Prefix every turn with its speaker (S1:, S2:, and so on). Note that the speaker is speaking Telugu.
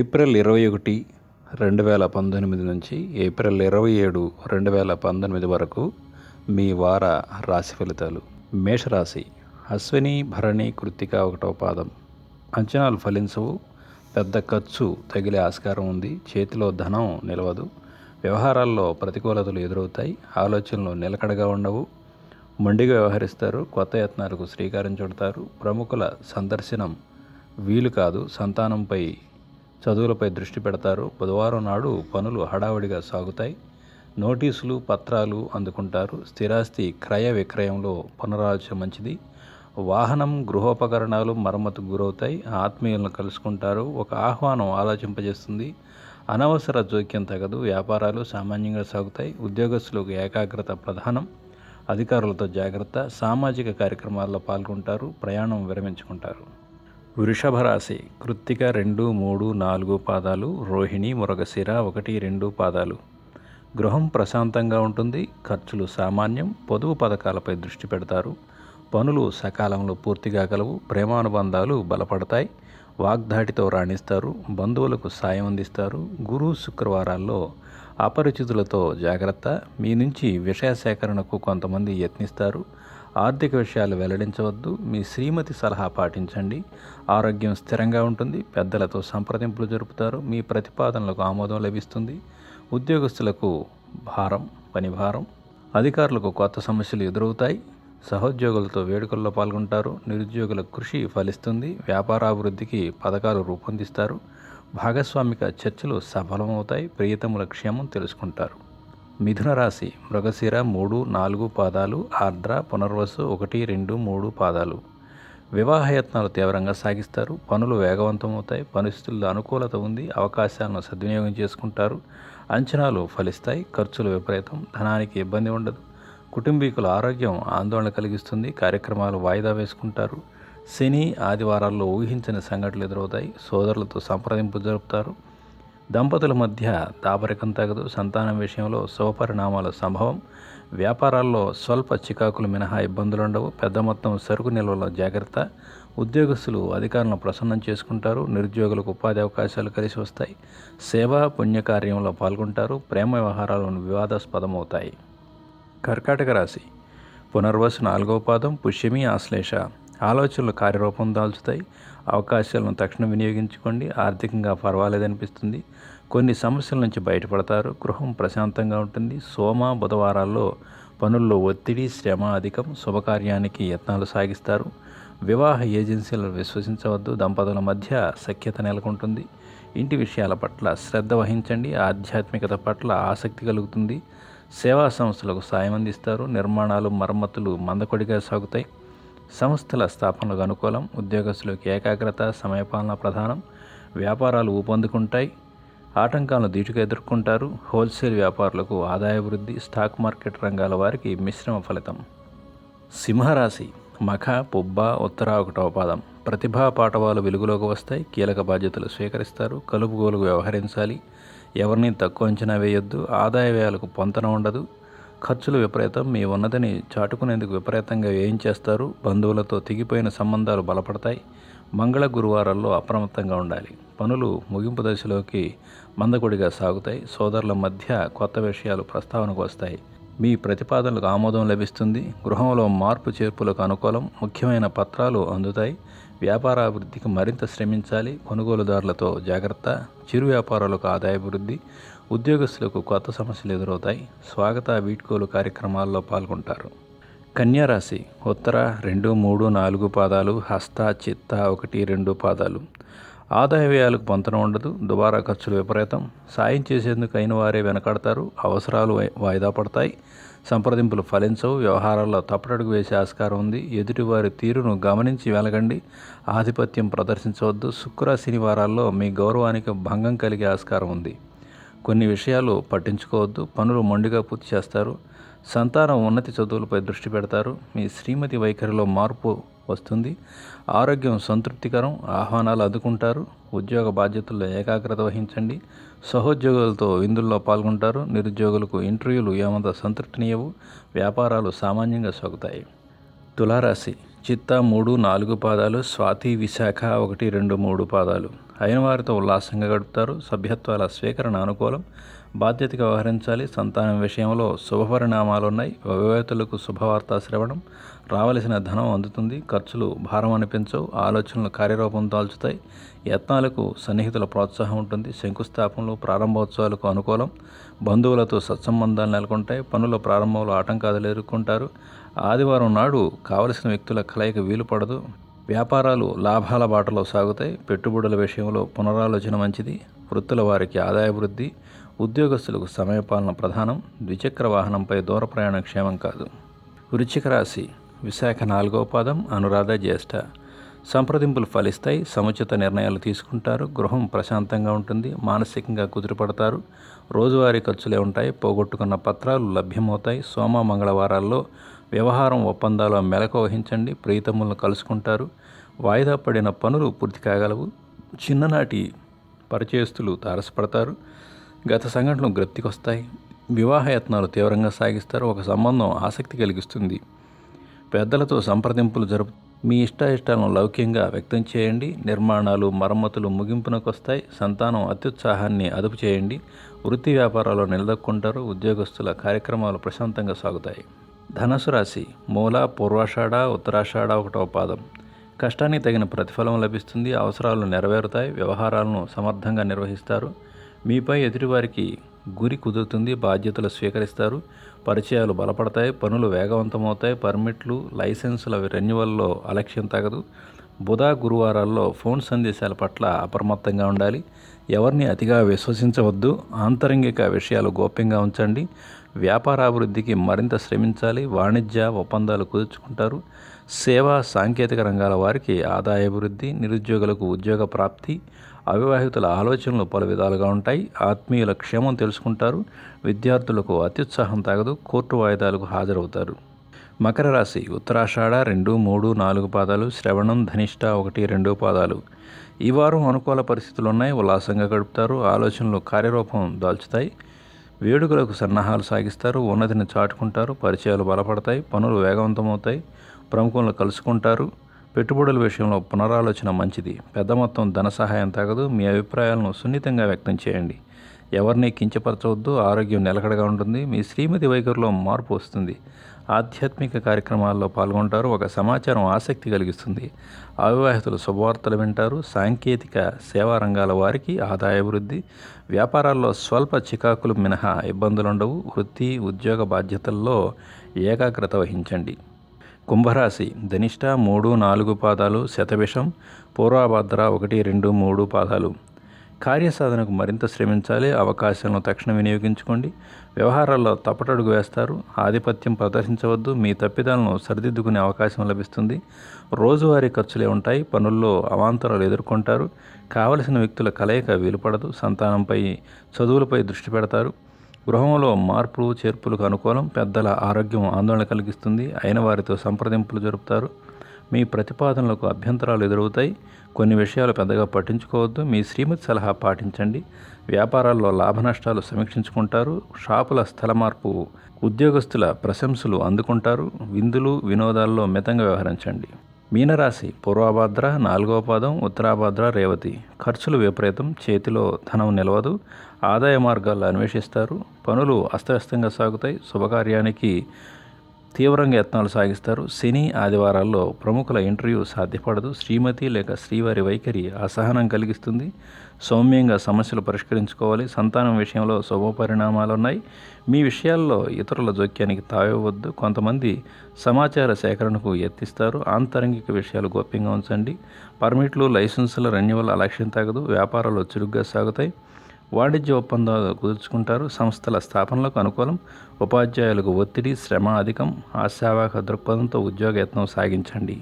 S1: ఏప్రిల్ ఇరవై ఒకటి రెండు వేల పంతొమ్మిది నుంచి ఏప్రిల్ ఇరవై ఏడు రెండు వేల పంతొమ్మిది వరకు మీ వార రాశి ఫలితాలు. మేషరాశి అశ్విని భరణి కృత్తిక ఒకటో పాదం. అంచనాలు ఫలించవు. పెద్ద ఖర్చు తగిలే ఆస్కారం ఉంది. చేతిలో ధనం నిలవదు. వ్యవహారాల్లో ప్రతికూలతలు ఎదురవుతాయి. ఆలోచనలు నిలకడగా ఉండవు. మొండిగా వ్యవహరిస్తారు. కొత్త యత్నాలకు శ్రీకారం చుడతారు. ప్రముఖుల సందర్శనం వీలు కాదు. సంతానంపై చదువులపై దృష్టి పెడతారు. బుధవారం నాడు పనులు హడావుడిగా సాగుతాయి. నోటీసులు పత్రాలు అందుకుంటారు. స్థిరాస్తి క్రయ విక్రయంలో పునరాలోచన మంచిది. వాహనం గృహోపకరణాలు మరమ్మతుకు గురవుతాయి. ఆత్మీయులను కలుసుకుంటారు. ఒక ఆహ్వానం ఆలోచింపజేస్తుంది. అనవసర జోక్యం తగదు. వ్యాపారాలు సామాన్యంగా సాగుతాయి. ఉద్యోగస్తులకు ఏకాగ్రత ప్రధానం. అధికారులతో జాగ్రత్త. సామాజిక కార్యక్రమాల్లో పాల్గొంటారు. ప్రయాణం విరమించుకుంటారు. వృషభ రాశి కృత్తిక రెండు మూడు నాలుగు పాదాలు రోహిణి మురగశిర ఒకటి రెండు పాదాలు. గృహం ప్రశాంతంగా ఉంటుంది ఖర్చులు సామాన్యం పొదుపు పథకాలపై దృష్టి పెడతారు. పనులు సకాలంలో పూర్తిగా కలవు ప్రేమానుబంధాలు బలపడతాయి. వాగ్దాటితో రాణిస్తారు బంధువులకు సాయం అందిస్తారు. గురు శుక్రవారాల్లో అపరిచితులతో జాగ్రత్త మీ నుంచి విషయ సేకరణకు కొంతమంది యత్నిస్తారు. ఆర్థిక విషయాలు వెల్లడించవద్దు. మీ శ్రీమతి సలహా పాటించండి. ఆరోగ్యం స్థిరంగా ఉంటుంది. పెద్దలతో సంప్రదింపులు జరుపుతారు. మీ ప్రతిపాదనలకు ఆమోదం లభిస్తుంది. ఉద్యోగస్తులకు భారం పని భారం అధికారులకు కొత్త సమస్యలు ఎదురవుతాయి. సహోద్యోగులతో వేడుకల్లో పాల్గొంటారు. నిరుద్యోగుల కృషి ఫలిస్తుంది. వ్యాపారాభివృద్ధికి పథకాలు రూపొందిస్తారు. భాగస్వామిక చర్చలు సఫలమవుతాయి. ప్రియతముల క్షేమం తెలుసుకుంటారు. మిథున రాశి మృగశిర మూడు నాలుగు పాదాలు ఆర్ద్ర పునర్వసు ఒకటి రెండు మూడు పాదాలు. వివాహయత్నాలు తీవ్రంగా సాగిస్తారు పనులు వేగవంతమవుతాయి పరిస్థితుల్లో అనుకూలత ఉంది అవకాశాలను సద్వినియోగం చేసుకుంటారు అంచనాలు ఫలిస్తాయి ఖర్చులు విపరీతం ధనానికి ఇబ్బంది ఉండదు. కుటుంబీకుల ఆరోగ్యం ఆందోళన కలిగిస్తుంది కార్యక్రమాలు వాయిదా వేసుకుంటారు. శని ఆదివారాల్లో ఊహించని సంఘటనలు ఎదురవుతాయి సోదరులతో సంప్రదింపు జరుపుతారు దంపతుల మధ్య దాపరికం తగదు. సంతానం విషయంలో శుభపరిణామాల సంభవం. వ్యాపారాల్లో స్వల్ప చికాకులు మినహా ఇబ్బందులు ఉండవు పెద్ద మొత్తం సరుకు నిల్వలో జాగ్రత్త. ఉద్యోగస్తులు అధికారులను ప్రసన్నం చేసుకుంటారు. నిరుద్యోగులకు ఉపాధి అవకాశాలు కలిసి వస్తాయి. సేవా పుణ్యకార్యంలో పాల్గొంటారు. ప్రేమ వ్యవహారాలను వివాదాస్పదమవుతాయి. కర్కాటక రాశి. పునర్వసు నాలుగవ పాదం. పుష్యమి ఆశ్లేష. ఆలోచనలు కార్యరూపం దాల్చుతాయి. అవకాశాలను తక్షణం వినియోగించుకోండి. ఆర్థికంగా పర్వాలేదనిపిస్తుంది. కొన్ని సమస్యల నుంచి బయటపడతారు. గృహం ప్రశాంతంగా ఉంటుంది. సోమ బుధవారాల్లో పనుల్లో ఒత్తిడి శ్రమ అధికం. శుభకార్యానికి యత్నాలు సాగిస్తారు. వివాహ ఏజెన్సీలను విశ్వసించవద్దు. దంపతుల మధ్య సఖ్యత నెలకొంటుంది. ఇంటి విషయాల పట్ల శ్రద్ధ వహించండి. ఆధ్యాత్మికత పట్ల ఆసక్తి కలుగుతుంది. సేవా సంస్థలకు సాయం అందిస్తారు. నిర్మాణాలు మరమ్మతులు మందకొడిగా సాగుతాయి. సంస్థల స్థాపనలకు అనుకూలం ఉద్యోగస్తులకు ఏకాగ్రత సమయపాలన ప్రధానం వ్యాపారాలు ఊపందుకుంటాయి ఆటంకాలను దీటుగా ఎదుర్కొంటారు హోల్సేల్ వ్యాపారులకు ఆదాయ వృద్ధి స్టాక్ మార్కెట్ రంగాల వారికి మిశ్రమ ఫలితం. సింహరాశి మఖ పుబ్బ ఉత్తర ఒకటవ పాదం ప్రతిభా పాఠవాలు వెలుగులోకి వస్తాయి కీలక బాధ్యతలు స్వీకరిస్తారు కలుపుగోలుకు వ్యవహరించాలి. ఎవరిని తక్కువ అంచనా వేయొద్దు ఆదాయ వ్యయాలకు పొంతన ఉండదు ఖర్చులు విపరీతం మీ ఉన్నతిని చాటుకునేందుకు విపరీతంగా చేస్తారు. బంధువులతో తెగిపోయిన సంబంధాలు బలపడతాయి. మంగళ గురువారాల్లో అప్రమత్తంగా ఉండాలి. పనులు ముగింపు దశలోకి మందకొడిగా సాగుతాయి. సోదరుల మధ్య కొత్త విషయాలు ప్రస్తావనకు వస్తాయి. మీ ప్రతిపాదనలకు ఆమోదం లభిస్తుంది. గృహంలో మార్పు చేర్పులకు అనుకూలం. ముఖ్యమైన పత్రాలు అందుతాయి. వ్యాపార అభివృద్ధికి మరింత శ్రమించాలి. కొనుగోలుదారులతో జాగ్రత్త. చిరు వ్యాపారాలకు ఆదాయాభివృద్ధి. ఉద్యోగస్తులకు కొత్త సమస్యలు ఎదురవుతాయి. స్వాగత వీడ్కోలు కార్యక్రమాల్లో పాల్గొంటారు. కన్యారాశి ఉత్తర రెండు మూడు నాలుగు పాదాలు హస్త చిత్త ఒకటి రెండు పాదాలు. ఆదాయ వ్యయాలకు పొంతన ఉండదు దుబారా ఖర్చులు విపరీతం. సాయం చేసేందుకు అయిన వారే వెనకాడతారు అవసరాలు వాయిదా పడతాయి. సంప్రదింపులు ఫలించవు వ్యవహారాల్లో తప్పటడుగు వేసే ఆస్కారం ఉంది. ఎదుటివారి తీరును గమనించి వెలగండి. ఆధిపత్యం ప్రదర్శించవద్దు. శుక్ర శనివారాల్లో మీ గౌరవానికి భంగం కలిగే ఆస్కారం ఉంది. కొన్ని విషయాలు పట్టించుకోవద్దు. పనులు మొండిగా పూర్తి చేస్తారు. సంతానం ఉన్నతి చదువులపై దృష్టి పెడతారు. మీ శ్రీమతి వైఖరిలో మార్పు వస్తుంది. ఆరోగ్యం సంతృప్తికరం ఆహ్వానాలు అందుకుంటారు. ఉద్యోగ బాధ్యతల్లో ఏకాగ్రత వహించండి. సహోద్యోగులతో విందుల్లో పాల్గొంటారు. నిరుద్యోగులకు ఇంటర్వ్యూలు ఏమంత సంతృప్తినియవు. వ్యాపారాలు సామాన్యంగా సాగుతాయి. తులారాశి. చిత్త మూడు నాలుగు పాదాలు. స్వాతి విశాఖ ఒకటి రెండు మూడు పాదాలు. అయిన వారితో ఉల్లాసంగా గడుపుతారు. సభ్యత్వాల స్వీకరణ అనుకూలం. బాధ్యతగా వ్యవహరించాలి. సంతానం విషయంలో శుభపరిణామాలు ఉన్నాయి వివాహితులకు శుభవార్త శ్రవణం రావలసిన ధనం అందుతుంది. ఖర్చులు భారం అనిపించవు. ఆలోచనలు కార్యరూపం దాల్చుతాయి. యత్నాలకు సన్నిహితుల ప్రోత్సాహం ఉంటుంది. శంకుస్థాపనలు ప్రారంభోత్సవాలకు అనుకూలం. బంధువులతో సత్సంబంధాలు నెలకొంటాయి. పనుల ప్రారంభంలో ఆటంకాలు ఎదుర్కొంటారు. ఆదివారం నాడు కావలసిన వ్యక్తుల కలయిక వీలు పడదు. వ్యాపారాలు లాభాల బాటలో సాగుతాయి. పెట్టుబడుల విషయంలో పునరాలోచన మంచిది. వృత్తుల వారికి ఆదాయ వృద్ధి ఉద్యోగస్తులకు సమయపాలన ప్రధానం ద్విచక్ర వాహనంపై దూర ప్రయాణం క్షేమం కాదు. వృచ్చిక రాశి విశాఖ నాలుగో పాదం అనురాధ జ్యేష్ఠ. సంప్రదింపులు ఫలిస్తాయి సముచిత నిర్ణయాలు తీసుకుంటారు గృహం ప్రశాంతంగా ఉంటుంది మానసికంగా కుదిరిపడతారు. రోజువారీ ఖర్చులే ఉంటాయి పోగొట్టుకున్న పత్రాలు లభ్యమవుతాయి. సోమ మంగళవారాల్లో వ్యవహారం ఒప్పందాలు మెలకు వహించండి ప్రీతములను కలుసుకుంటారు. వాయిదా పడిన పనులు పూర్తి కాగలవు. చిన్ననాటి పరిచయస్తులు తారసపడతారు. గత సంఘటనలు గ్రప్తికొస్తాయి వివాహ యత్నాలు తీవ్రంగా సాగిస్తారు. ఒక సంబంధం ఆసక్తి కలిగిస్తుంది. పెద్దలతో సంప్రదింపులు జరుపు మీ ఇష్టాయిష్టాలను లౌక్యంగా వ్యక్తం చేయండి. నిర్మాణాలు మరమ్మతులు ముగింపునకు వస్తాయి. సంతానం అత్యుత్సాహాన్ని అదుపు చేయండి. వృత్తి వ్యాపారాల్లో నిలదొక్కుంటారు. ఉద్యోగస్తుల కార్యక్రమాలు ప్రశాంతంగా సాగుతాయి. ధనుసు రాశి మూల పూర్వాషాఢ ఉత్తరాషాఢ ఒకటవ పాదం. కష్టానికి తగిన ప్రతిఫలం లభిస్తుంది. అవసరాలు నెరవేరుతాయి. వ్యవహారాలను సమర్థంగా నిర్వహిస్తారు. మీపై ఎదుటివారికి గురి కుదురుతుంది బాధ్యతలు స్వీకరిస్తారు పరిచయాలు బలపడతాయి పనులు వేగవంతమవుతాయి పర్మిట్లు లైసెన్సుల రెన్యువల్లో అలక్ష్యం తగదు. బుధ గురువారాల్లో ఫోన్ సందేశాల పట్ల అప్రమత్తంగా ఉండాలి. ఎవరిని అతిగా విశ్వసించవద్దు. ఆంతరంగిక విషయాలు గోప్యంగా ఉంచండి. వ్యాపారాభివృద్ధికి మరింత శ్రమించాలి. వాణిజ్య ఒప్పందాలు కుదుర్చుకుంటారు. సేవా సాంకేతిక రంగాల వారికి ఆదాయ అభివృద్ధి నిరుద్యోగులకు ఉద్యోగ ప్రాప్తి అవివాహితుల ఆలోచనలు పలు విధాలుగా ఉంటాయి. ఆత్మీయుల క్షేమం తెలుసుకుంటారు. విద్యార్థులకు అత్యుత్సాహం తాగదు. కోర్టు వాయిదాలకు హాజరవుతారు. మకర రాశి ఉత్తరాషాఢ రెండు మూడు నాలుగు పాదాలు శ్రవణం ధనిష్ట ఒకటి రెండు పాదాలు. ఈ వారం అనుకూల పరిస్థితులు ఉన్నాయి ఉల్లాసంగా గడుపుతారు. ఆలోచనలు కార్యరూపం దాల్చుతాయి. వేడుకలకు సన్నాహాలు సాగిస్తారు. ఉన్నతిని చాటుకుంటారు. పరిచయాలు బలపడతాయి. పనులు వేగవంతమవుతాయి. ప్రముఖులను కలుసుకుంటారు. పెట్టుబడుల విషయంలో పునరాలోచన మంచిది. పెద్ద మొత్తం ధన సహాయం తగదు. మీ అభిప్రాయాలను సున్నితంగా వ్యక్తం చేయండి. ఎవరిని కించపరచవద్దు. ఆరోగ్యం నిలకడగా ఉంటుంది. మీ శ్రీమతి వైఖరిలో మార్పు వస్తుంది. ఆధ్యాత్మిక కార్యక్రమాల్లో పాల్గొంటారు. ఒక సమాచారం ఆసక్తి కలిగిస్తుంది. అవివాహితులు శుభవార్తలు వింటారు. సాంకేతిక సేవా రంగాల వారికి ఆదాయ వృద్ధి. వ్యాపారాల్లో స్వల్ప చికాకులు మినహా ఇబ్బందులుండవు. వృత్తి ఉద్యోగ బాధ్యతల్లో ఏకాగ్రత వహించండి. కుంభరాశి ధనిష్ట మూడు నాలుగు పాదాలు శతవిషం పూర్వభద్ర ఒకటి రెండు మూడు పాదాలు. కార్యసాధనకు మరింత శ్రమించాలి. అవకాశాలను తక్షణం వినియోగించుకోండి. వ్యవహారాల్లో తప్పటడుగు వేస్తారు. ఆధిపత్యం ప్రదర్శించవద్దు. మీ తప్పిదాలను సరిదిద్దుకునే అవకాశం లభిస్తుంది. రోజువారీ ఖర్చులే ఉంటాయి. పనుల్లో అవాంతరాలు ఎదుర్కొంటారు. కావలసిన వ్యక్తుల కలయిక వీలుపడదు. సంతానంపై చదువులపై దృష్టి పెడతారు. గృహంలో మార్పులు చేర్పులకు అనుకూలం పెద్దల ఆరోగ్యం ఆందోళన కలిగిస్తుంది. అయిన వారితో సంప్రదింపులు జరుపుతారు. మీ ప్రతిపాదనలకు అభ్యంతరాలు ఎదురవుతాయి. కొన్ని విషయాలు పెద్దగా పట్టించుకోవద్దు. మీ శ్రీమతి సలహా పాటించండి. వ్యాపారాల్లో లాభ నష్టాలు సమీక్షించుకుంటారు. షాపుల స్థల మార్పు ఉద్యోగస్తుల ప్రశంసలు అందుకుంటారు. విందులు వినోదాల్లో మితంగా వ్యవహరించండి. మీనరాశి పూర్వభద్ర నాలుగవ పాదం ఉత్తరాభాద్ర రేవతి. ఖర్చులు విపరీతం చేతిలో ధనం నిలవదు ఆదాయ మార్గాలు అన్వేషిస్తారు పనులు అస్తవ్యస్తంగా సాగుతాయి శుభకార్యానికి తీవ్రంగా యత్నాలు సాగిస్తారు. శని ఆదివారాల్లో ప్రముఖుల ఇంటర్వ్యూ సాధ్యపడదు. శ్రీమతి లేక శ్రీవారి వైఖరి అసహనం కలిగిస్తుంది. సౌమ్యంగా సమస్యలు పరిష్కరించుకోవాలి. సంతానం విషయంలో శుభ పరిణామాలు ఉన్నాయి మీ విషయాల్లో ఇతరుల జోక్యానికి తావివ్వద్దు కొంతమంది సమాచార సేకరణకు యత్నిస్తారు. ఆంతరంగిక విషయాలు గోప్యంగా ఉంచండి. పర్మిట్లు లైసెన్సుల రెన్యువల్ అలక్ష్యం తగదు వ్యాపారాలు చురుగ్గా సాగుతాయి. వాణిజ్య ఒప్పందాలు కుదుర్చుకుంటారు. సంస్థల స్థాపనలకు అనుకూలం. ఉపాధ్యాయులకు ఒత్తిడి శ్రమ అధికం. ఆశావాహ దృక్పథంతో ఉద్యోగ యత్నం సాగించండి.